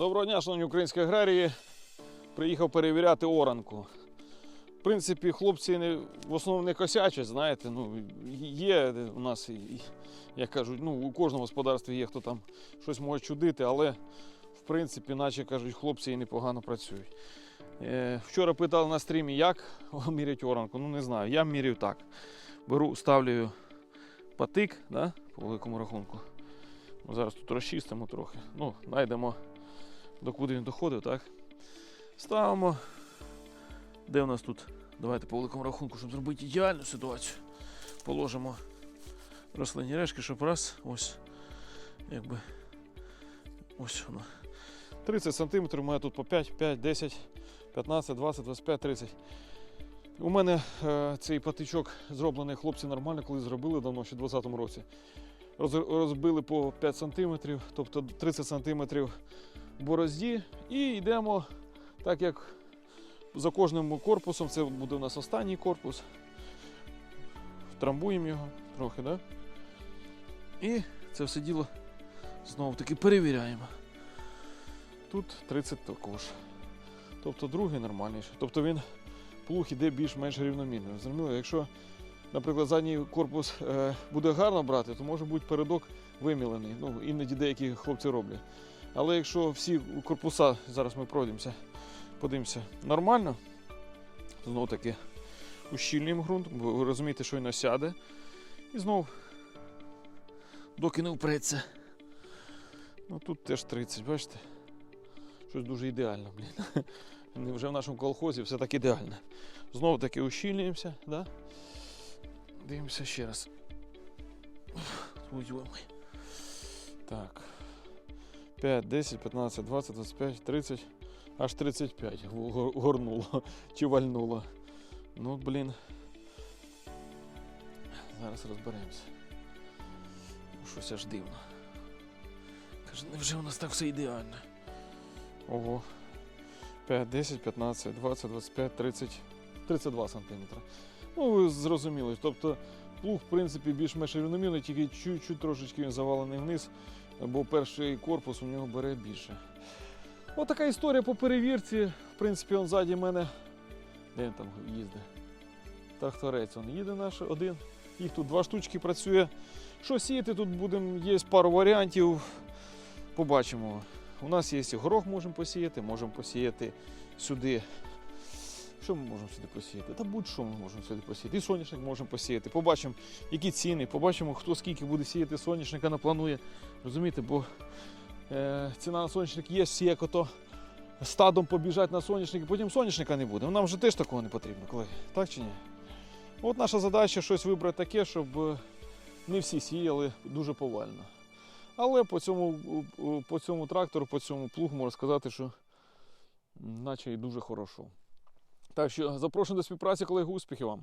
Доброго дня, шановні українські аграрії. Приїхав перевіряти оранку. В принципі, хлопці не, в основному не косячать, знаєте. Ну, є у нас, як кажуть, ну, у кожному господарстві є, хто там щось може чудити, але в принципі, наче кажуть, хлопці і непогано працюють. Е, вчора питали на стрімі, як мірять оранку. Ну не знаю. Я міряю так. Беру, ставлю патик, да, по великому рахунку. Ми зараз тут розчистимо трохи. Ну, знайдемо, докуди він доходив, так? Ставимо. Де в нас тут? Давайте по великому рахунку, щоб зробити ідеальну ситуацію. Положимо рослинні решки, щоб раз, ось, якби, ось воно. 30 см, у мене тут по 5, 5, 10, 15, 20, 25, 30. У мене е, цей патичок зроблений хлопці нормально, коли зробили давно, ще в 2020 році. Роз, розбили по 5 см, тобто 30 см борозді, і йдемо так як за кожним корпусом, це буде у нас останній корпус. Трамбуємо його трохи, да? І це все діло знову таки перевіряємо. Тут 30 також. Тобто другий нормальніший. Тобто він плуг іде більш-менш рівномірно. Зрозуміло, якщо, наприклад, задній корпус е, буде гарно брати, то може бути передок вимілений. Ну, іноді деякі хлопці роблять. Але якщо всі корпуса, зараз ми пройдемося, подивимося, нормально, знову таки ущільнюємо ґрунт, бо ви розумієте, що він осяде. І знов, доки не впреться. Ну тут теж 30, бачите? Щось дуже ідеально, блін. Вже в нашому колхозі все так ідеально. Знову таки ущільнюємося, да? Дивимося ще раз. Ой, ой. Так. 5, 10, 15, 20, 25, 30, аж 35 горнуло чи вальнуло. Ну, блін. Зараз розберемося. Ну, Щось аж дивно. Каже, невже у нас так все ідеально? Ого. 5, 10, 15, 20, 25, 30, 32 сантиметра. Ну, ви зрозуміли. Тобто плуг, в принципі, більш-менш рівномірний, тільки чуть-чуть трошечки він завалений вниз, бо перший корпус у нього бере більше. Ось така історія по перевірці. В принципі, он ззаді мене. Де він там їздить? Тракторець он їде наш один. Їх тут два штучки працює. Що сіяти тут будемо, є пару варіантів. Побачимо. У нас є горох можемо посіяти, можемо посіяти сюди. Що ми можемо сюди посіяти? Та будь-що ми можемо сюди посіяти. І соняшник можемо посіяти. Побачимо, які ціни, побачимо, хто скільки буде сіяти соняшника напланує. Розумієте, бо е, ціна на соняшник є, всі як ото стадом побіжать на соняшник, і потім соняшника не буде. Нам же теж такого не потрібно, колеги. Так чи ні? От наша задача щось вибрати таке, щоб не всі сіяли дуже повально. Але по цьому, по цьому трактору, по цьому плугу можна сказати, що наче і дуже хорошо. Так що запрошую до співпраці, колеги, успіхів вам!